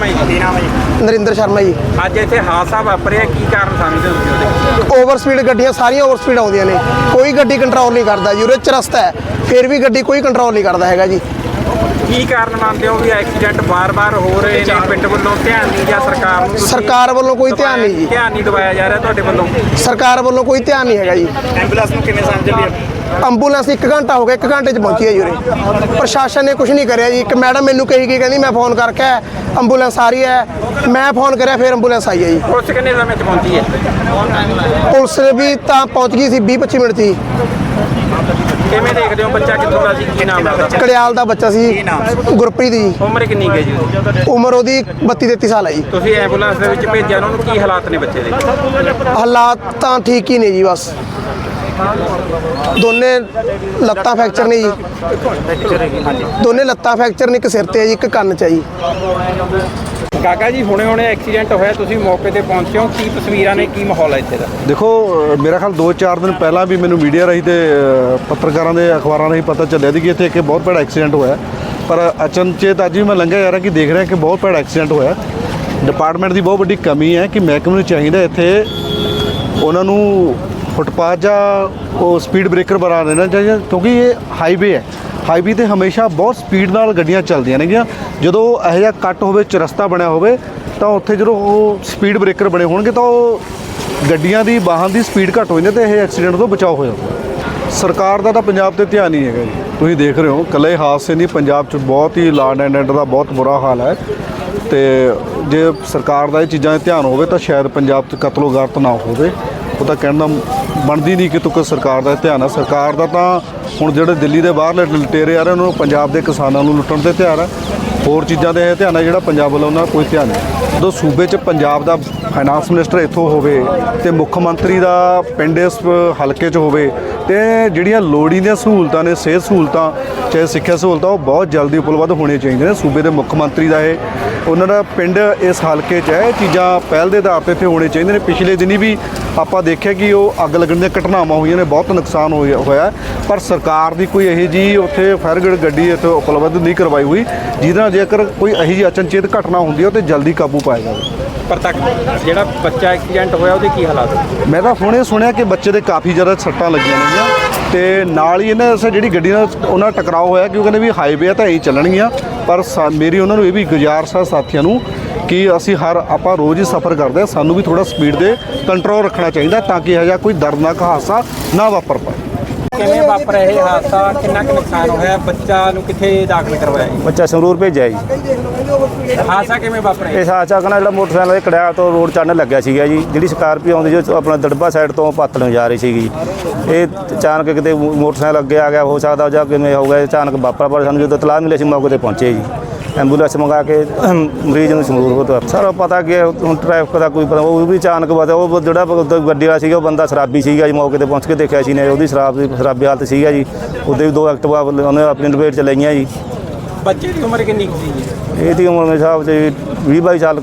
ਨਰਿੰਦਰ ਸ਼ਰਮਾ ਜੀ। ਅੱਜ ਇੱਥੇ ਹਾਦਸਾ ਵਾਪਰਿਆ ਕੀ ਕਾਰਨ ਸਮਝਦੇ ਹੋ ਤੁਸੀਂ? ਉਹਦੇ ਓਵਰ ਸਪੀਡ ਗੱਡੀਆਂ ਸਾਰੀਆਂ ਓਵਰ ਸਪੀਡ ਆਉਂਦੀਆਂ ਨੇ। ਕੋਈ ਗੱਡੀ ਕੰਟਰੋਲ ਨਹੀਂ ਕਰਦਾ ਜੀ ਉਰੇ ਚਰਸਤਾ ਹੈ। ਫਿਰ ਵੀ ਗੱਡੀ ਕੋਈ ਕੰਟਰੋਲ ਨਹੀਂ ਕਰਦਾ ਹੈਗਾ ਜੀ। ਕੀ ਕਾਰਨ ਮੰਨਦੇ ਹੋ ਵੀ ਐਕਸੀਡੈਂਟ ਬਾਰ-ਬਾਰ ਹੋ ਰਹੇ ਨੇ? ਪਿੰਡ ਵੱਲੋਂ ਧਿਆਨ ਨਹੀਂ ਜਾਂ ਸਰਕਾਰ ਨੂੰ ਸਰਕਾਰ ਵੱਲੋਂ ਕੋਈ ਧਿਆਨ ਨਹੀਂ ਜੀ। ਧਿਆਨ ਨਹੀਂ ਦਿਵਾਇਆ ਜਾ ਰਿਹਾ ਤੁਹਾਡੇ ਵੱਲੋਂ? ਸਰਕਾਰ ਵੱਲੋਂ ਕੋਈ ਧਿਆਨ ਨਹੀਂ ਹੈਗਾ ਜੀ। ਐਂਬੂਲੈਂਸ ਨੂੰ ਕਿਵੇਂ ਸਮਝਦੇ ਐਂਬੂਲੈਂਸ 1 ਘੰਟਾ ਹੋ ਗਿਆ 1 ਘੰਟੇ 'ਚ ਪਹੁੰਚੀ ਹੈ ਜੀ ਉਰੇ। ਪ੍ਰਸ਼ਾਸਨ ਨੇ ਕੁਝ ਨਹੀਂ ਕਰਿਆ ਜੀ। ਇੱਕ ਮੈਡਮ ਮੈਨੂੰ ਕਹੀ ਗਈ ਕਹਿੰਦੀ ਮੈਂ ਫੋਨ ਕਰਕੇ ਐਂਬੂਲੈਂਸ ਆ ਰਹੀ ਹੈ। ਮੈਂ ਫੋਨ ਕਰਿਆ ਫਿਰ ਐਂਬੂਲੈਂਸ ਆਈ ਹੈ ਜੀ। ਪੁਲਿਸ ਕਿੰਨੇ ਸਮੇਂ 'ਚ ਪਹੁੰਚੀ ਹੈ? ਪੁਲਿਸ ਵੀ ਤਾਂ ਪਹੁੰਚ ਗਈ ਸੀ 20 25 ਮਿੰਟ 'ਚ ਜੀ ਕਿਵੇਂ ਦੇਖਦੇ ਹੋ ਬੱਚਾ ਕਿੱਥੋਂ ਦਾ ਸੀ? ਕੀ ਨਾਮ ਹੈ ਉਹਦਾ? ਕੜਿਆਲ ਦਾ ਬੱਚਾ ਸੀ ਗੁਰਪ੍ਰੀਤ ਜੀ। ਉਮਰ ਕਿੰਨੀ ਕੁ ਹੈ ਜੀ ਉਹਦੀ? ਉਮਰ ਉਹਦੀ 32 33 ਸਾਲ ਹੈ ਜੀ। ਤੁਸੀਂ ਐਂਬੂਲੈਂਸ ਦੇ ਵਿੱਚ ਭੇਜਿਆ ਉਹਨਾਂ ਨੂੰ ਕੀ ਹਾਲਾਤ ਨੇ ਬੱਚੇ ਦੇ? ਹਾਲਾਤ ਤਾਂ ਠੀਕ ਹੀ ਨੇ ਜੀ ਬਸ। ਦੋਨੇ ਲੱਤਾਂ ਫ੍ਰੈਕਚਰ ਨੇ ਜੀ। ਦੋਨੇ ਲੱਤਾਂ ਫ੍ਰੈਕਚਰ ਨੇ ਇੱਕ ਸਿਰ ਤੇ ਹੈ ਜੀ ਇੱਕ ਕੰਨ 'ਚ ਹੈ ਜੀ। ਕਾਕਾ ਜੀ, ਹੁਣੇ ਹੁਣੇ ਐਕਸੀਡੈਂਟ ਹੋਇਆ, ਤੁਸੀਂ ਮੌਕੇ ਤੇ ਪਹੁੰਚੇ ਹੋ। ਕੀ ਤਸਵੀਰਾਂ ਨੇ, ਕੀ ਮਾਹੌਲ ਹੈ ਇੱਥੇ ਦਾ? ਦੇਖੋ ਮੇਰਾ ਖਿਆਲ 2-4 ਦਿਨ ਪਹਿਲਾਂ ਵੀ ਮੈਨੂੰ ਮੀਡੀਆ ਰਾਹੀਂ ਤੇ ਪੱਤਰਕਾਰਾਂ ਦੇ ਅਖਬਾਰਾਂ ਰਾਹੀਂ ਪਤਾ ਚੱਲਿਆ ਸੀ ਕਿ ਇੱਥੇ ਇੱਕ ਬਹੁਤ ਭੈੜਾ ਐਕਸੀਡੈਂਟ ਹੋਇਆ। ਪਰ ਅਚਨਚੇਤ ਅੱਜ ਵੀ ਮੈਂ ਲੰਘਿਆ ਜਾ ਰਿਹਾ ਕਿ ਦੇਖ ਰਿਹਾ ਕਿ ਬਹੁਤ ਭੈੜਾ ਐਕਸੀਡੈਂਟ ਹੋਇਆ। ਡਿਪਾਰਟਮੈਂਟ ਦੀ ਬਹੁਤ ਵੱਡੀ ਕਮੀ ਹੈ ਕਿ ਮਹਿਕਮੇ ਨੂੰ ਚਾਹੀਦਾ ਇੱਥੇ ਉਹਨਾਂ ਨੂੰ ਫੁੱਟਪਾਥ ਜਾਂ ਉਹ ਸਪੀਡ ਬ੍ਰੇਕਰ ਬਣਾ ਦੇਣਾ ਚਾਹੀਦਾ, ਕਿਉਂਕਿ ਇਹ ਹਾਈਵੇ ਹੈ। ਹਾਈਵੇ ਤੇ ਹਮੇਸ਼ਾ ਬਹੁਤ ਸਪੀਡ ਨਾਲ ਗੱਡੀਆਂ ਚੱਲਦੀਆਂ ਨੇਗੀਆਂ। ਜਦੋਂ ਇਹੋ ਜਿਹਾ ਕੱਟ ਹੋਵੇ ਚਰਸਤਾ ਬਣਿਆ ਹੋਵੇ, ਤਾਂ ਉੱਥੇ ਜਦੋਂ ਉਹ ਸਪੀਡ ਬ੍ਰੇਕਰ ਬਣੇ ਹੋਣਗੇ, ਤਾਂ ਉਹ ਗੱਡੀਆਂ ਦੀ, ਵਾਹਨ ਦੀ ਸਪੀਡ ਘੱਟ ਹੋ ਜਾਂਦੀ ਤੇ ਇਹ ਐਕਸੀਡੈਂਟ ਤੋਂ ਬਚਾਅ ਹੋ ਜਾਂਦਾ। ਸਰਕਾਰ ਦਾ ਤਾਂ ਪੰਜਾਬ ਤੇ ਧਿਆਨ ਨਹੀਂ ਹੈਗਾ ਜੀ। ਤੁਸੀਂ ਦੇਖ ਰਹੇ ਹੋ ਕੱਲੇ ਹਾਦਸੇ ਨਹੀਂ, ਪੰਜਾਬ 'ਚ ਬਹੁਤ ਹੀ ਲਾਡ ਐਂਡ ਐਂਡ ਦਾ ਬਹੁਤ ਬੁਰਾ ਹਾਲ ਹੈ। ਤੇ ਜੇ ਸਰਕਾਰ ਦਾ ਇਹ ਚੀਜ਼ਾਂ 'ਤੇ ਧਿਆਨ ਹੋਵੇ, ਤਾਂ ਸ਼ਾਇਦ ਪੰਜਾਬ 'ਚ ਕਤਲੋ ਗਾਰਤ ਨਾ ਹੋਵੇ। ਉਹ ਤਾਂ ਕਹਿਣ ਦਾ ਬਣਦੀ ਨਹੀਂ ਕਿ ਤੁਕ ਸਰਕਾਰ ਦਾ ਧਿਆਨ ਹੈ ਸਰਕਾਰ ਦਾ ਤਾਂ ਹੁਣ ਜਿਹੜੇ ਦਿੱਲੀ ਦੇ ਬਾਹਰਲੇ ਲੁਟੇਰੇ ਆ ਰਹੇ ਉਹਨਾਂ ਨੂੰ ਪੰਜਾਬ ਦੇ ਕਿਸਾਨਾਂ ਨੂੰ ਲੁੱਟਣ ਤੇ ਧਿਆਨ ਹੈ ਹੋਰ ਚੀਜ਼ਾਂ ਦੇ ਇਹ ਧਿਆਨ ਹੈ ਜਿਹੜਾ ਪੰਜਾਬ ਵੱਲੋਂ ਉਹਨਾਂ ਦਾ ਕੋਈ ਧਿਆਨ ਨਹੀਂ। ਜਦੋਂ ਸੂਬੇ 'ਚ ਪੰਜਾਬ ਦਾ ਫਾਈਨਾਂਸ ਮਿਨਿਸਟਰ ਇੱਥੋਂ ਹੋਵੇ ਤੇ ਮੁੱਖ ਮੰਤਰੀ ਦਾ ਪਿੰਡ ਇਸ ਹਲਕੇ 'ਚ ਹੋਵੇ ਤੇ ਜਿਹੜੀਆਂ ਲੋੜੀ ਦੀਆਂ ਸਹੂਲਤਾਂ ਨੇ, ਸਿਹਤ ਸਹੂਲਤਾਂ, ਚਾਹੇ ਸਿੱਖਿਆ ਸਹੂਲਤਾਂ, ਉਹ ਬਹੁਤ ਜਲਦੀ ਉਪਲਬਧ ਹੋਣੀਆਂ ਚਾਹੀਦੀਆਂ ਨੇ। ਸੂਬੇ ਦੇ ਮੁੱਖ ਮੰਤਰੀ ਦਾ ਇਹ, ਉਹਨਾਂ ਦਾ ਪਿੰਡ ਇਸ ਹਲਕੇ 'ਚ ਹੈ। ਇਹ ਚੀਜ਼ਾਂ ਪਹਿਲ ਦੇ ਆਧਾਰ ਤੇ ਇੱਥੇ ਹੋਣੇ ਚਾਹੀਦੇ ਨੇ। ਪਿਛਲੇ ਦਿਨੀ ਵੀ ਆਪਾਂ ਦੇਖਿਆ ਕਿ ਉਹ ਅੱਗ ਲੱਗਣ ਦੀਆਂ ਘਟਨਾਵਾਂ ਹੋਈਆਂ ਨੇ, ਬਹੁਤ ਨੁਕਸਾਨ ਹੋਇਆ ਹੋਇਆ ਪਰ ਸਰਕਾਰ ਦੀ ਕੋਈ ਇਹੋ ਜੀ ਉੱਥੇ ਫਾਇਰ ਗੱਡੀ ਇੱਥੇ ਉਪਲਬਧ ਨਹੀਂ ਕਰਵਾਈ ਹੋਈ, ਜਿਹਦੇ ਨਾਲ ਜੇਕਰ ਕੋਈ ਇਹੋ ਜੀ ਅਚਨਚੇਤ ਘਟਨਾ ਹੁੰਦੀ ਹੈ ਉਹ ਤੇ ਜਲਦੀ ਕਾਬੂ ਪਾਇਆ ਜਾਵੇ। ਪਰ ਤੱਕ ਜਿਹੜਾ ਬੱਚਾ ਐਕਸੀਡੈਂਟ ਹੋਇਆ ਉਹਦੇ ਕੀ ਹਾਲਾਤ ਨੇ? ਮੈਂ ਤਾਂ ਹੁਣੇ ਸੁਣਿਆ ਕਿ ਬੱਚੇ ਦੇ ਕਾਫੀ ਜ਼ਿਆਦਾ ਸੱਟਾਂ ਲੱਗੀਆਂ ਨੇਗੀਆਂ ਤੇ ਨਾਲ ਹੀ ਇਹਨਾਂ ਦੱਸਿਆ ਜਿਹੜੀ ਗੱਡੀ ਨਾਲ ਉਹਨਾਂ ਨਾਲ ਟਕਰਾਅ ਹੋਇਆ ਕਿ ਉਹ ਕਹਿੰਦੇ ਵੀ ਹਾਈਵੇ ਆ ਤਾਂ ਐਂ ਚੱਲਣਗੀਆਂ। ਪਰ ਸਾ- ਮੇਰੀ ਉਹਨਾਂ ਨੂੰ ਇਹ ਵੀ ਗੁਜ਼ਾਰਿਸ਼ ਆ ਸਾਥੀਆਂ ਨੂੰ ਕਿ ਅਸੀਂ ਹਰ ਆਪਾਂ ਰੋਜ਼ ਹੀ ਸਫ਼ਰ ਕਰਦੇ ਆ ਸਾਨੂੰ ਵੀ ਥੋੜਾ ਸਪੀਡ ਦੇ ਕੰਟਰੋਲ ਰੱਖਣਾ ਚਾਹੀਦਾ ਤਾਂ ਕਿ ਇਹੋ ਜਿਹਾ ਕੋਈ ਦਰਦਨਾਕ ਹਾਦਸਾ ਨਾ ਵਾਪਰ ਪਾਏ। ਕਿਵੇਂ ਵਾਪਰਿਆ ਇਹ ਹਾਦਸਾ? ਕਿੰਨਾ ਕੁ ਨੁਕਸਾਨ ਹੋਇਆ? ਬੱਚਾ ਨੂੰ ਕਿੱਥੇ ਦਾਖਲ ਕਰਵਾਇਆ ਜੀ? ਬੱਚਾ ਸੰਗਰੂਰ ਭੇਜਿਆ ਜੀ। ਹਾਦਸਾ ਕਿਵੇਂ ਵਾਪਰਿਆ? ਇਹ ਸਾਚਾ ਕਨਾ ਜਿਹੜਾ ਮੋਟਰਸਾਈਕਲ ਇਹ ਕੜਿਆ ਤੋਂ ਰੋਡ ਚੜਨ ਲੱਗਿਆ ਸੀਗਾ ਜੀ। ਜਿਹੜੀ ਸਕਾਰਪੀਓ ਆਉਂਦੀ ਜੋ ਆਪਣਾ ਦੜਬਾ ਸਾਈਡ ਤੋਂ ਪੱਤ ਨੂੰ ਜਾ ਰਹੀ ਸੀਗੀ। ਇਹ ਅਚਾਨਕ ਕਿਤੇ ਮੋ- ਮੋਟਰਸਾਈਕਲ ਅੱਗੇ ਆ ਗਿਆ ਹੋ ਸਕਦਾ ਜਾਂ ਕਿਵੇਂ ਹੋ ਗਿਆ ਅਚਾਨਕ ਵਾਪਰ ਪਰ ਸਾਨੂੰ ਜਦੋਂ ਤਲਾਹ ਮਿਲੀ ਸੀ ਮੌਕੇ ਤੇ ਪਹੁੰਚੇ ਜੀ। ਐਂਬੂਲੈਂਸ ਮੰਗਾ ਕੇ ਮਰੀਜ਼ ਨੂੰ ਸੰਗਰੂਰ ਹੋ ਤੋਂ ਸਾਰਾ ਪਤਾ ਕਿ ਹੁਣ ਟ੍ਰੈਫਿਕ ਦਾ ਕੋਈ ਪਤਾ ਉਹ ਵੀ ਅਚਾਨਕ ਪਤਾ ਉਹ ਜਿਹੜਾ ਗੱਡੀ ਵਾਲਾ ਸੀਗਾ ਉਹ ਬੰਦਾ ਸ਼ਰਾਬੀ ਸੀਗਾ ਜੀ ਮੌਕੇ ਤੇ ਪਹੁੰਚ ਕੇ ਦੇਖਿਆ ਸੀ ਨੇ ਉਹਦੀ ਸ਼ਰਾਬ ਦੀ ਸ਼ਰਾਬੀ ਹਾਲਤ ਸੀਗਾ ਜੀ। ਉਹਦੇ ਵੀ ਦੋ ਐਕਟਿਵਾ ਉਹਨੇ ਆਪਣੀ ਡਿਬੇਟ ਚ ਲਈਆਂ ਜੀ। ਬੱਚੇ ਦੀ ਉਮਰ ਕਿੰਨੀ ਸੀ ਜੀ? ਇਹਦੀ ਉਮਰ ਮੇਰੇ ਹਿਸਾਬ 'ਚ 20 22 ਸਾਲ